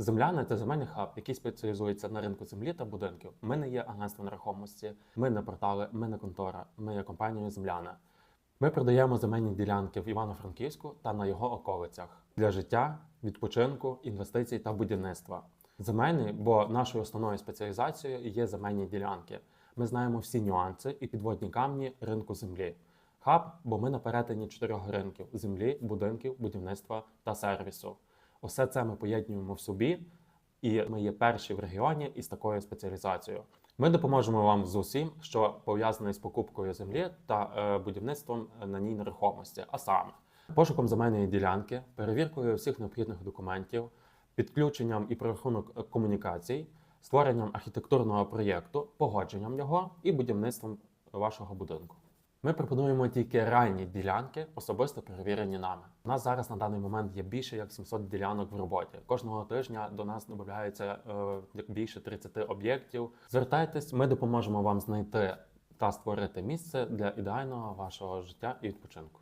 Земляни це земельний хаб, який спеціалізується на ринку землі та будинків. Ми не є агентством нерухомості, ми не портали, ми не контора, ми є компанією Земляна. Ми продаємо земельні ділянки в Івано-Франківську та на його околицях для життя, відпочинку, інвестицій та будівництва. Земельний, бо нашою основною спеціалізацією є земельні ділянки. Ми знаємо всі нюанси і підводні камні ринку землі. Хаб, бо ми на перетині чотирьох ринків: землі, будинків, будівництва та сервісу. Усе це ми поєднуємо в собі, і ми є перші в регіоні із такою спеціалізацією. Ми допоможемо вам з усім, що пов'язане з покупкою землі та е, будівництвом на ній нерухомості, а саме пошуком земельної ділянки, перевіркою всіх необхідних документів, підключенням і прорахунок комунікацій, створенням архітектурного проєкту, погодженням його і будівництвом вашого будинку. Ми пропонуємо тільки реальні ділянки, особисто перевірені нами. У нас зараз на даний момент є більше як 700 ділянок в роботі. Кожного тижня до нас додається е, більше 30 об'єктів. Звертайтесь, ми допоможемо вам знайти та створити місце для ідеального вашого життя і відпочинку.